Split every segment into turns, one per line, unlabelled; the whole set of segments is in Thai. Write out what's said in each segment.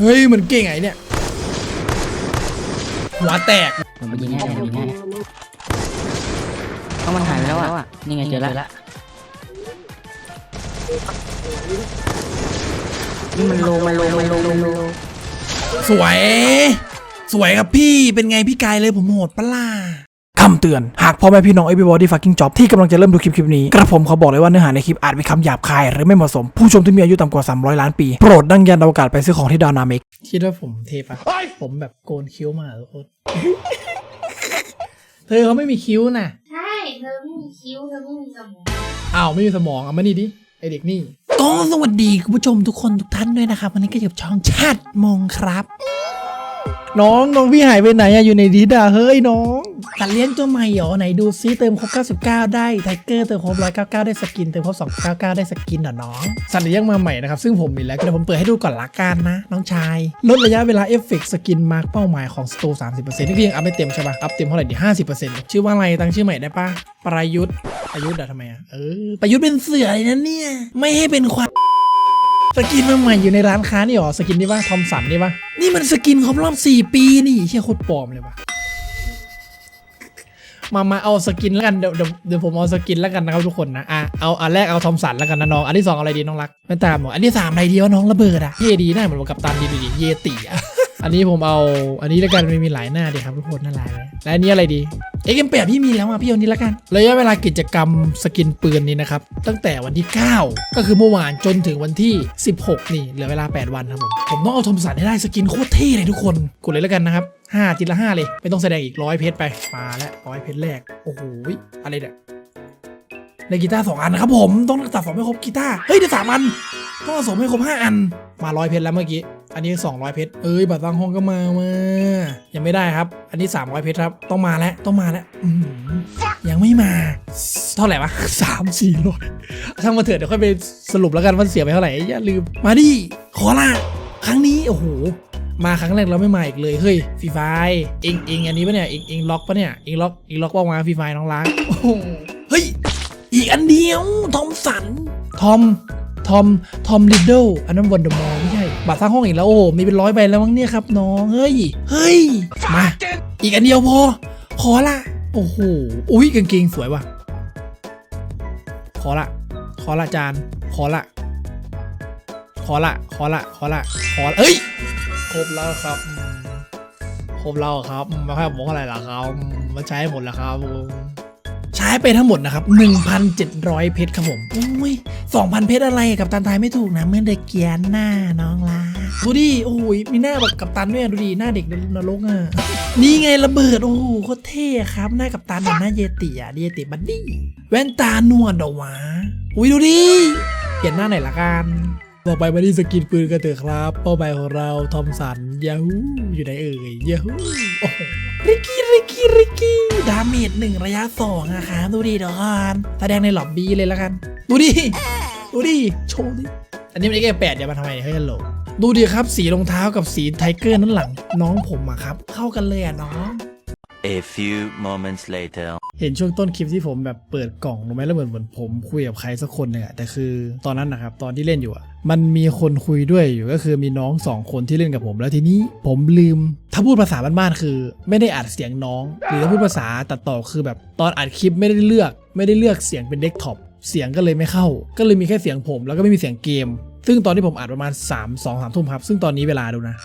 เฮ้ยเหมือนเก่งไงเนี่ยหัวแตก
ผมไปยิงให้ผมยิงให้ต้องมันหายไปแล้วอะ นี่ไงเจอละนี่มันโลมันโลมันโลมันโล
สวย สวยครับพี่เป็นไงพี่กายเลยผมโหดปะล่ะ คำเตือน หากพ่อแม่พี่น้อง everybody fucking job ที่กำลังจะเริ่มดูคลิปคลิปนี้ กระผมเขาบอกเลยว่าเนื้อหาในคลิปอาจมีคำหยาบคาย หรือไม่เหมาะสม ผู้ชมที่มีอายุต่ำกว่า 300 ล้านปี โปรดดังยันอวกาศไปซื้อของที่ดาวนาเมกคิดว่าผมเทปะผมแบบโกนคิ้วมาทุกคนเธอเขาไม่มีคิ้วน่ะ
ใช่ เธอไม่มีคิ้ว เธอไม่มีสมอง
อ้าว ไม่มีสมองเอามานี่ดิ ไอเด็กนี่ ก็สวัสดีคุณผู้ชมทุกคนทุกท่านด้วยนะครับ วันนี้ก็อยู่กับช่องชาติมงครับ น้องน้องพี่หายไปไหนอะอยู่ในดีดาเฮ้ยน้องตัดเลี้ยงตัวใหม่เหรอไหนดูซิเติมครบ 99 ได้ไทเกอร์เติมครบ199 ได้สกินเติมครบ299 ได้สกินเหรอน้องสัตว์เลี้ยงมาใหม่นะครับซึ่งผมมีแล้วเดี๋ยวผมเปิดให้ดูก่อนละกันนะ น้องชาย ลดระยะเวลาเอฟเฟกต์สกินมาร์กเป้าหมายของสโตร์30%นี่คือยังอัพไม่เต็มใช่ปะอัพเต็มเท่าไหร่ดี50%ชื่อว่าอะไรตั้งชื่อใหม่ได้ปะประยุทธ์ประยุทธ์อะทำไมอะเออประยุทธ์เป็นเสือเลยนะเนี่ยไม่ให้เป็นควาย สกินมาใหม่อยู่ในร้านค้านี่หรอ สกินนี่ปะทอมสันนี่ปะนี่มันสกินครบรอบ 4 ปีนี่เชี่ยโคตรปลอมเลยปะมามาเอาสกินแล้วกันเดี๋ยวเดี๋ยวผมเอาสกินแล้วกันนะครับทุกคนนะอะเอาอันแรกเอาทอมสันแล้วกันนะน้องอันที่สองอะไรดีน้องรักไม่ตามหรออันที่สามอะไรดีวะน้องระเบิดอะเยดีหน้าเหมือนกับตันดีดูดิเยติอะ อันนี้ผมเอาอันนี้แล้วกันมันมีหลายหน้าดีครับทุกคนน่ารักเลยและอันนี้อะไรดีเอ็กเอ็มแปดพี่มีแล้วอะพี่เอานี้แล้วกันระยะเวลากิจกรรมสกินปืนนี้นะครับตั้งแต่วันที่ 9 ก็คือเมื่อวานจนถึงวันที่ 16 นี่เหลือเวลา 8 วันครับผมผมต้องเอาทอมสันให้ได้สกินโคตรเท่เลยทุกคนกดเลยแล้วกันนะครับ5ทีละ5เลยไม่ต้องแสดงอีกร้อยเพชรไปมาแล้วร้อยเพชรแรกโอ้โหอะไรเนี่ย ในกีตาร์สองอันนะครับผมต้องตัดสองไม่ครบกีตาร์เฮ้ยเดี๋ยวสามอันต้องผสมให้ครบห้าอัน มาร้อยเพชรแล้วเมื่อกี้อันนี้ 200 เพชร เอ้ย บัตรตั้งห้องก็มามา ยังไม่ได้ครับ อันนี้ 300 เพชรครับ ต้องมาแล้ว ต้องมาแล้วยังไม่มา เท่าไหร่วะสามสี่ร้อยช่างมาเถอะเดี๋ยวค่อยไปสรุปแล้วกันว่าเสียไปเท่าไหร่ อย่าลืม มาดิ ขอละครั้งนี้ โอ้โห มาครั้งแรกเราไม่มาอีกเลย เฮ้ยฟีไฟเองเองอันนี้ปะเนี่ย เองเองล็อกปะเนี่ย เองล็อก เองล็อกว่ามาฟีไฟน้องรักโอ้เฮ้ย อีกอันเดียว ทอมสัน ทอม ทอม ทอมลิดเดิลอันนั้นวันเดอร์มอลไม่ใช่บัตรสร้างห้องอีกแล้วโอ้มีเป็นร้อยใบแล้วมั้งเนี่ยครับน้อง เฮ้ย เฮ้ย มา อีกอันเดียวพอ ขอละ โอ้โห อุ้ยกางเกงสวยว่ะ ขอละ ขอละจาน ขอละ ขอละ ขอละ ขอละ ขอละเฮ้ย ครบแล้วครับ ครบแล้วครับอืมมาให้ผมอะไรล่ะครับมมาใช้ให้หมดแล้วครับผม ใช้ไปทั้งหมดนะครับ 1,700 เพชรครับผมอุ้ย2,000 เพชรอะไรกับตันทายไม่ถูกนะเมื่อเด็กเกียนหน้าน้องลาดูดิโอ้ยมีหน้าแบบกับตันด้วยอะดูดิหน้าเด็กนรกอะนี่ไงระเบิดโอ้โหโคตรเท่ครับ หน้ากับตันแบบหน้าเยติอะเยติบัดดี้แว่นตาหนวดเหรอวะอุ้ยดูดิเปลี่ยนหน้าไหนละกันต่อไปมาที่สกินปืนกันเถอะครับ เป้าหมายของเราทอมสันยาฮูอยู่ไหนเอ่ยยาฮูโอ้ริกกี้ริกกี้ริกกี้ ดาเมจหนึ่งระยะสองอะครับดูดิเดี๋ยวก่อนแสดงในหลอบบี้เลยละกัน ดูดิ ดูดิ โชว์ดิ อันนี้มันได้แก่แปดอย่ามาทำไมเนี่ยเฮ้ยฮัลโหลดูดิครับสีรองเท้ากับสีไทเกอร์นั้นหลัง น้องผมอะครับ เข้ากันเลยอะน้อง
A few moments later.
เห็นช่วงต้นคลิปที่ผมแบบเปิดกล่องลงไหมแล้วเหมือนเหมือนผมคุยกับใครสักคนหนึ่งอะแต่คือตอนนั้นนะครับตอนที่เล่นอยู่อะมันมีคนคุยด้วยอยู่ก็คือมีน้องสองคนที่เล่นกับผม แล้วทีนี้ผมลืม ถ้าพูดภาษาบ้านๆคือ ไม่ได้อัดเสียงน้อง หรือถ้าพูดภาษาตัดต่อคือแบบตอนอัดคลิปไม่ได้เลือกไม่ได้เลือกเสียงเป็นเดสก์ท็อปเสียงก็เลยไม่เข้า ก็เลยมีแค่เสียงผม แล้วก็ไม่มีเสียงเกม ซึ่งตอนที่ผมอัดประมาณ3 2 3ทุ่มครับซึ่งตอนนี้เวลาดูนะ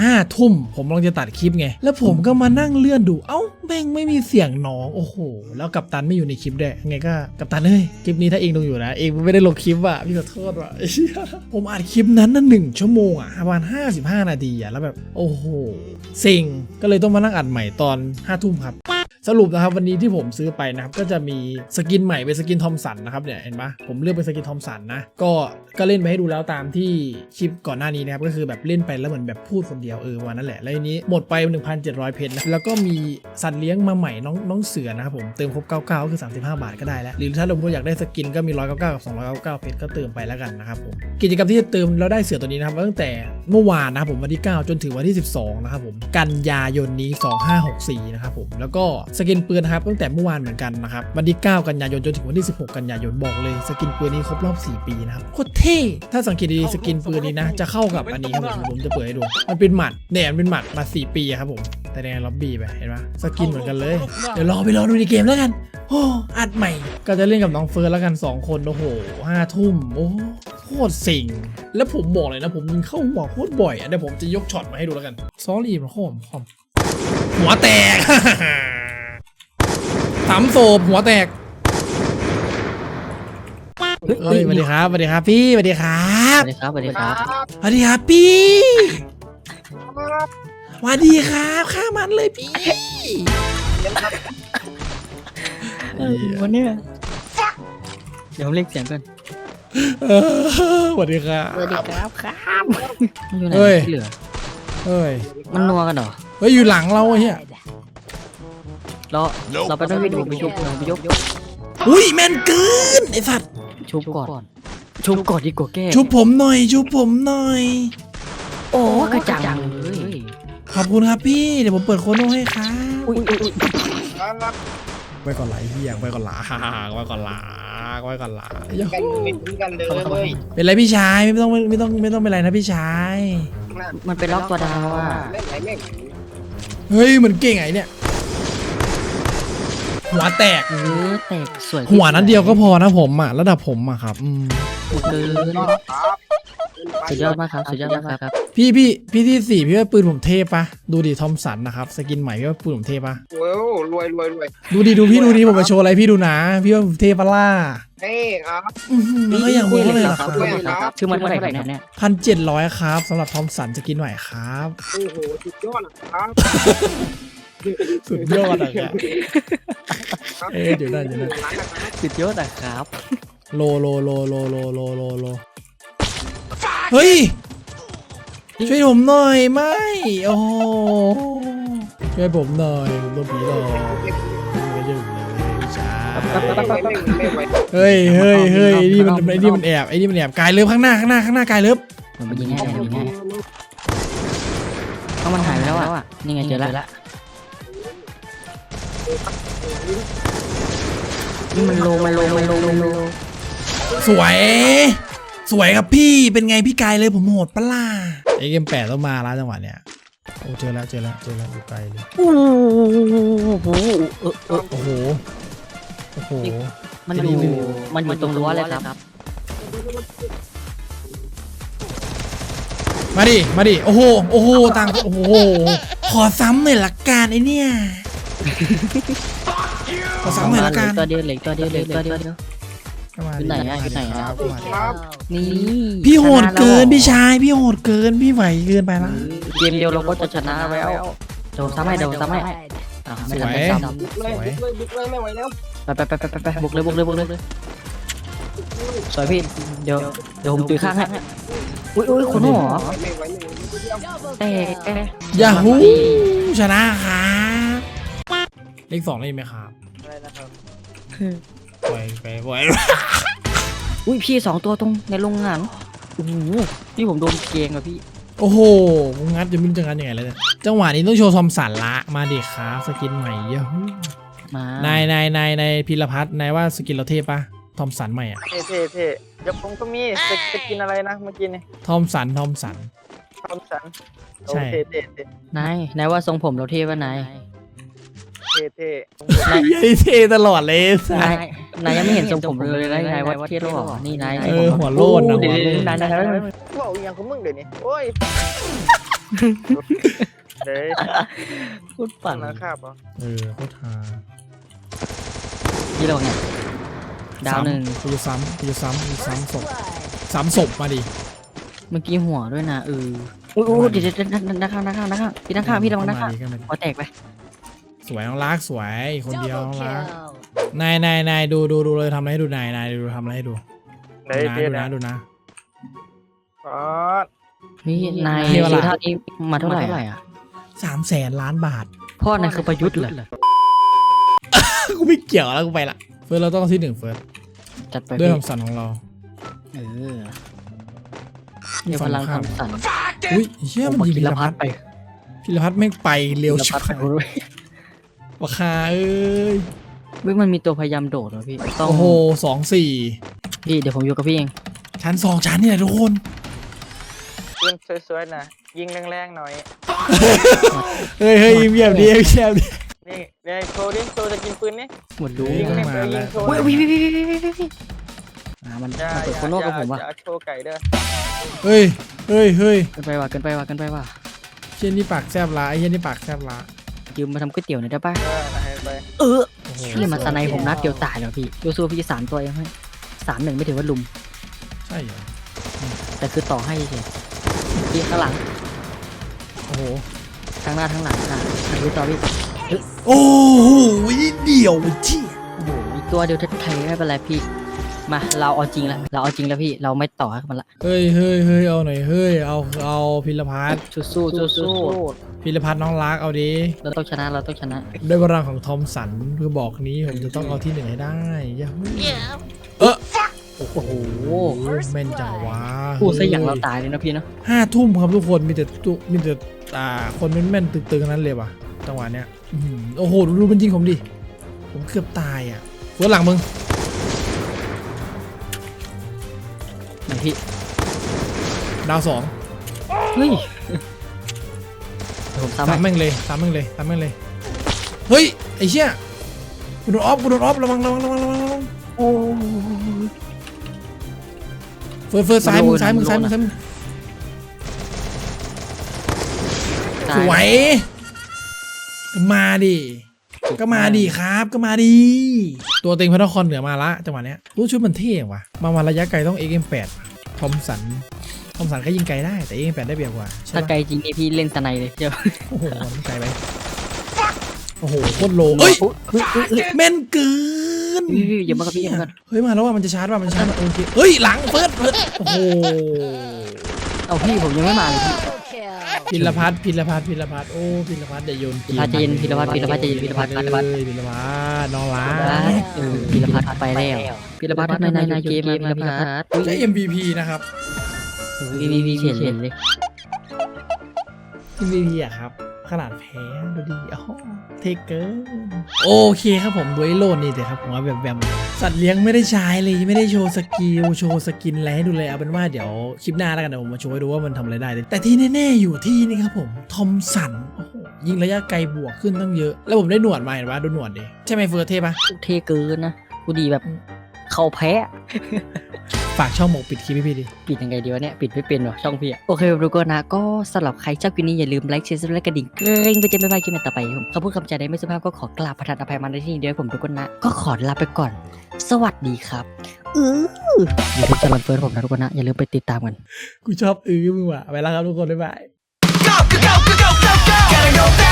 ห้าทุ่มผมลองจะตัดคลิปไง แล้วผมก็มานั่งเลื่อนดู เอ้าแม่งไม่มีเสียงน้อง โอ้โห แล้วกัปตันไม่อยู่ในคลิปด้วยไงก็กัปตันเอ้ย คลิปนี้ถ้าเองดูอยู่นะ เองไม่ได้ลงคลิปว่ะพี่ขอโทษว่ะผมอัดคลิปนั้นน่ะหนึ่งชั่วโมงอะประมาณห้าสิบห้านาทีอะแล้วแบบ โอ้โหเซ็งก็เลยต้องมานั่งอัดใหม่ตอนห้าทุ่มครับ สรุปนะครับวันนี้ที่ผมซื้อไปนะครับก็จะมีสกินใหม่เป็นสกินทอมสันนะครับเนี่ยเห็นปะผมเลือกเป็นสกินทอมสันนะก็ก็เล่นไปให้ดูแล้วตามที่คลิปก่อนหน้านี้นะครับก็คือแบบเล่นไปแล้วเหมือนแบบพูดคนเดียวเออวันนั้นแหละแล้วทีนี้หมดไป 1,700 เพชรนะแล้วก็มีสัตว์เลี้ยงมาใหม่น้องน้องเสือนะครับผมเติมครบ 99 ก็คือ 35 บาทก็ได้แล้ว หรือถ้าเราอยากได้สกินก็มี 199 กับ 299 เพชรก็เติมไปแล้วกันนะครับผมกิจกรรมที่จะเติมแล้วได้เสือตัวนี้นะครับตั้งแต่เมื่อวานนะครับผมวันที่ 9 จนถึงวันที่ 12 นะครับผมกันยายนนี้ 2564 นะครับผมแล้วก็สกินปืนนะครับตั้งแต่เมื่อวานเหมือนกันนะครับวันที่ 9 กันยายนจนถึงวันที่ 16 กันยายนบอกเลยสกินปืนนี้ครบรอบ 4 ปีนะครับโคตรเท่ถ้าสังเกตดีสกินปืนนี้นะ จะเข้ากับอันนี้ครับผมผมจะเปิดให้ดู มันเป็นหมัดเนี่ยมันเป็นหมัดมา 4 ปีอะครับผมแต่ในล็อบบี้ไปเห็นปะสกินเหมือนกันเลย เดี๋ยวรอไปรอดูในเกมแล้วกันโอ้อัดใหม่ ก็จะเล่นกับน้องเฟิร์สแล้วกัน 2 คน โอ้โหห้าทุ่มโอ้โคตรสิงแล้วผมบอกเลยนะ ผมยิงเข้าหัวโคตรบ่อยอะเดี๋ยวผมจะยกช็อตมาให้ดูแล้วกันซอรี่มันโคมคอมหัวแตก สามโศบหัวแตกเฮ้ยสวัสดีครับสวัสดีครับพี่สวัสดีครับ
สวัสดีครับสวัสดีครับ
สวัสดีครับพี่สวัสดีครับข้ามันเลยพี่
วันนี้เดี๋ยวผมเรียกเสียงก่อน
เออสวัสดีครับ
สวัสดีครับครับมันอยู่ไหน
เฮ้ย
ที่เหลือ
เฮ้ย
มันนัวกันเหรอ
เฮ้ยอยู่หลังเราไอ้เฮีย
เราเราไปต้องไปดูไปยุบเราไปยุบ
อุ้ยแม่นเกินไอสัตว์
ชุบก่อนชุบก่อนดีกว่าแก้
ชุบผมหน่อยชุบผมหน่อย
โอ้กระจังเลย
ขอบคุณครับพี่เดี๋ยวผมเปิดโคโน่ให้ครับ
อุ้ยอุ้ยอุ้ย
ไว้ก่อนไหลเฮียไว้ก่อนละไว้ก่อนละไว้ก่อนละอย่า
กันเป็นกันเลย
เป็นไรพี่ชายไม่ต้องไม่ต้องไม่ต้องเป็นไรนะพี่ชาย
มันเป็นล็อกตัวดาวอะ
เล่นไหนเล่น
เฮ้ยเหมือนเก่งไงเนี่ย หัวแตก
เออแตกสวย
หัวนั้นเดียวก็พอนะผมอะระดับผมอะครับอืม
เกิน
ครับ
สุดยอดมากครับสุดยอดมากครับ
พี่พี่พี่ที่สี่พี่ว่าปืนผมเทปะดูดิทอมสันนะครับสกินใหม่พี่ว่าปืนผมเทปะ
โอ้รวยรวยรวย
ดูดิดูพี่ดูดิผมมาโชว์อะไรพี่ดูนะ พี่ว่าผมเทปะล่า
เฮ้ครับ
อื้อหือก็อย่างรู้เลยเหรอครับ
ด้วยครับ
ชื่อมันเท่าไหร่ครับเนี่ย
พันเจ็ดร้อยครับสำหรับทอมสันสกินใหม่ครับ
โอ้โหสุดยอดครับ
สุดยอดอะแกเอ๊ะเดี๋ยวได้เดี๋ยวได้
ร้านนะครับ
สุดยอดอะครับ
โลโลโลโลโลโลโลโลเฮ้ย ช่วยผมหน่อยไม่ โอ้โหช่วยผมหน่อยผมโดนผีหลอกไม่ใช่ผมเลยพี่ชาย
ไม่ไม่ไม่ไหว
เฮ้ยเฮ้ยเฮ้ยไอ้นี่มันไอ้นี่มันแอบไอ้นี่มันแอบกายเลิฟข้างหน้าข้างหน้าข้างหน้ากายเลิฟ
ผมไปยิงให้ผมยิงให้เพราะมันหายไปแล้วอะนี่ไงเจอละ มันโลมันโลมันโลมันโล
สวย สวยครับพี่เป็นไงพี่กายเลยผมโหดปะล่ะไอเกมแปดต้องมาแล้วจังหวะเนี้ยโอ้เจอแล้วเจอแล้วเจอแล้วอยู่ไกลเลย
โอ้โหเออเออ
โอ้โหโอ้โห
มันอยู่มันอยู่ตรงรั้วเลยครับ
มาดิมาดิโอ้โหโอ้โหต่างโอ้โหขอซ้ำหน่อยละกันไอเนี่ย ขอซ้ำหน่อยละกัน
ตัวเดียวเหล็กตัวเดียวเหล็กตัวเดียวเดียว
เข้ามา
อยู่ไหนอะอยู่ไหนอะ
เข้ามาดิ
ครับ
นี่
พี่โหดเกินพี่ชาย พี่โหดเกินพี่ไหวเกินไปละ
เกมเดียวเราก็จะชนะแล้วเดี๋ยวซ้ำให้เดี๋ยวซ้ำให้อะไม่ทันไม่ซ้ำ
บุกเลยบุกเลยบุกเลยไม่ไหวแล้ว
ไปไปไปไปไปไปบุกเลยบุกเลยบุกเลยสวยพี่เดี๋ยวเดี๋ยวผมตีข้างให้อุ้ยอุ้ยคนหัว
ไม่ไหวไม่ไหว
แตกแตก
ยาฮูชนะครับ เลขสองเล่นไหมครับไปไปไป
อุ้ยพี่สองตัวตรงในโรงงานโอ้โหพี่ผมโดนเกงอะพี่
โอ้โหงัดจะไมึงจะงัดยังไงแล้วเนี่ยจังหวะนี้ต้องโชว์ซอมสันละมาดิครับสกินใหม่ยาฮู
มานา
ยนายนายนายพิรพัฒน์นายว่าสกินเราเทพปะทอมสันใหม่อะ
เท่เท่เท่เดี๋ยวผมก็มีจะจะกินอะไรนะเมื่อกี้นี่
ทอมสันทอมสัน
ทอมสันโอ
ใช่
เท่เท่เท่
นายนายว่าทรงผมเราเท่ป่ะนาย
เท่เท่
นาย
ยัยเทตลอดเลยสั
นาย
ส
นายยังไม่เห็นทรงผมเลยนะนายว่าเท่หรอนี่นาย
เออหัวโลนนะ
เดี๋ยว
หัวโลน
นายนายนาย
ว่าอย่างของมึงเดี๋ยวนี้โอ้ยเด้ย
พูดปั่น
นะครับเหรอ
เออโคตรฮา
พี่เราเนี่ยดาวหนึ่ง
กูจะซ้ำกูจะซ้ำกูจะซ้ำศพซ้ำศพมาดิ
เมื่อกี้หัวด้วยนะเอออุ้ยอุ้ยเดี๋ยวเดี๋ยวนักนักข้างนักข้างนักข้างพี่นักข้างพี่ระวังนักข้าง
เข้มดิ
หัวแตกไป
สวยน้องรักสวยอีกคนเดียวน้องรักนายนายนายดูดูดูเลยทำอะไรให้ดูนายนายดูทำอะไรให้ดู
เด้ย
ดู
เท่
นะ
นะ
ดูนะดูนะ
อ๋อ
นี่นาย
เท่ปะล่ะ
ซื้อเท่านี้มาเท่าไหร่อะ
สามแสนล้านบาท
พ่อนายคือประยุทธ์เหรอ
กูไม่เกี่ยวแล้วกูไปละเฟิร์สเราต้องที่หนึ่งเฟิร์ส
จัดไป
ด้วย
พี่
คำสั่งของเรา
เออเดี๋ยวพลัง
ฝั่
ทำสัน
อุ้ยเชี่ยมันยิง
พิ
พิ
ร
ร
พั
พั
ฒ
ฒ
น์
น์
ไป
พิรพัฒน์แม่งไปเร็ว
พิ
ชิ
ร
บ
พัฒ
หาย
น์ไป
ราคาเอ้ย
วิมันมีตัวพยายามโดดเหรอพี่ต้อง
โอ้โหสองสี่
พี่เดี๋ยวผมอยู่กับพี่เอง
ชั้นสองชั้นนี่แหละทุกคน
ปืนสวยๆนะยิงแรงๆหน่อย
เฮ้ยเฮ้ยเงียบดีเงียบดี
นี่เดี๋ยวโชว์ดิโชว์จะกินปืนนี่
หมดรู้
ยิง
เฮ้
ให้
มา
เบอร์ยิ
แล้
ง
ว
โชว์
อุ้ยอุ้ยพี่พี่พี่พี่พี่พี่อ่ามัน
อย่า
มันเปิด
อย่า
โคโน่กับผม
อ
ว่ะ
ย่าโชว์ไก่เด้อ
เฮ้ยเฮ้ยเฮ้ย
เกินไปว่ะเกินไปว่ะเกินไปว่ะ
เชี่ยนี่ปากแซบละไอ้เชี่ยนี่ปากแซบละ
ยืมมาทำก๋วยเตี๋ยวหน่อยได้ป่ะ
เออนะให้ไป
เออ
โอ้โห
พี่มาสไนผมนัดเดียวตายแล้วพี่ดูสู้พี่สามตัวเองให้สามหนึ่งไม่ถือว่าลุม
ใช่เหรอ
แต่คือต่อให้เฉยพี่ข้างหลัง
โอ้โห
ทั้งหน้าทั้งหลังอะดูต่อพี่
โอ้โหนิดเดียวเชี่ย
โอ้โหอีกตัวเดียวไทยไม่เป็นไรพี่ มาเราเอาจริงแล้วเราเอาจริงแล้วพี่เราไม่ต่อให้มันละ
เฮ้ยเฮ้ยเฮ้ยเอาหน่อยเฮ้ยเอาเอาพิรพัฒน์
สู้สู้สู้สู้
พิรพัฒน์น้องรักเอาดิ
เราต้องชนะเราต้องชนะ
ด้วยพลังของทอมสันเพื่อบอกนี้ผมจะต้องเอาที่หนึ่งให้ได้อย่าเฮ้ยเออ
โอ้โห
โอ้โหแม่นจังวะ
พูดซะอย่างเราตายเลยนะพี่เนาะ
ห้าทุ่มครับทุกคนมีแต่ตุมีแต่อ่าคนแม่นๆตึกๆทั้งนั้นเลยว่ะจังหวะเนี้ยอื้อหือโอ้โหดูดูมันยิงผมดิผมเกือบตายอะเฟื่อหลังมึง
พี่
ดาวสอง
เฮ้ยเดี๋ยวผมซ้ำ
ตาม
ให้
แม่งเลยตามแม่งเลยตามแม่งเลย เฮ้ย ไอ้เชี่ยกูโดนออฟกูโดนออฟระวังระวังระวังระวังระวัง
โอ้
เฟิร์สเฟิร์สซ้ายมึงซ้ายมึงซ้ายมึงซ้ายมึง
ตา
สวยก็มาดิ ก็มาดิครับ ก็มาดิตัวเต็งพระนครเหนือมาละจังหวะเนี้ยรู้ชุดมันเท่ว่ะ มาวันระยะไกลต้อง XM8 ทอมสันทอมสันก็ยิงไกลได้แต่ XM8 ได้เปรียบกว่าใช่
ถ้า
ปะ
ไกลจริงนี่พี่เล่นสไนเลยเดี๋ยว
โอ้โหมันไกลไปโอ้โหโคตรโลเอ้ย
เฮ้ยเฮ้ยเฮ้ย
แม่นเกิน
พี่พี่อย่ามากับพี่อย่ามากับ
เฮ้ยมาแล้วว่ามันจะชาร์จว่ามันจะชาร์จว่ะโอเคเฮ้ยหลังเฟิร์สเฟิร์สโอ้โห
เอาพี่ผมยังไม่มาเลยพี่
พิรพัฒน์พิรพัฒน์พิรพัฒน์โอ้พิรพัฒน์อย่าโยนเกม
พิรพัฒน์ใจเย็นพิรพัฒน์พิรพัฒน์ใจเย็นพิรพัฒน์พิรพัฒน์
เอ้ยพิรพัฒน์น้องรัก
เออพีรพัฒน์ไปแล้วพีรพัฒน์ทำไมนายนายเกมมาพีรพัฒน์
ใช้ MVP นะครับ
วีวีวีเห็นเห็นเลย
MVP อะครับ ขนาดแพ้ดูดิอ๋อเทเกอร์โอเคครับผมด้วยโลดนี่เดี๋ยวครับผมว่าแบบแบบสัตว์เลี้ยงไม่ได้ใช้เลยไม่ได้โชว์สกิลโชว์สกินอะไรให้ดูเลยเอาเป็นว่าเดี๋ยวคลิปหน้าแล้วกันเดี๋ยวผมมาโชว์ให้ดูว่ามันทำอะไรได้ แต่ที่แน่ๆอยู่ที่นี่ครับผมทอมสันโอ้โหยิงระยะไกลบวกขึ้นตั้งเยอะ แล้วผมได้หนวดมาเห็นปะดูหนวดดิใช่ไหมเฟิร์สเทปะ
เทเกินนะกูดีแบบ เขาแพ้
ฝากช่องหมกปิดคลิปให้พี่ดิ
ปิดยังไงดีวะเนี่ย ปิดไม่เป็นหรอช่องพี่อะโอเคทุกคนนะก็สำหรับใครชอบคลิปนี้อย่าลืมไลค์แชร์และกระดิ่งเกรงไปเจอไม่พลาดคลิปต่อไปครับผมคำพูดคำจาใดไม่สุภาพก็ขอกราบประทานอภัยมาในที่นี้ด้วยผมทุกคนนะ ก็ขอลาไปก่อน สวัสดีครับเอออย่าลืมจะรันเฟิร์สผมนะทุกคนนะอย่าลืมไปติดตามกัน
กูชอบอื้อมึงว่ะไปแล้วครับทุกคนบ๊ายบาย
go, go, go,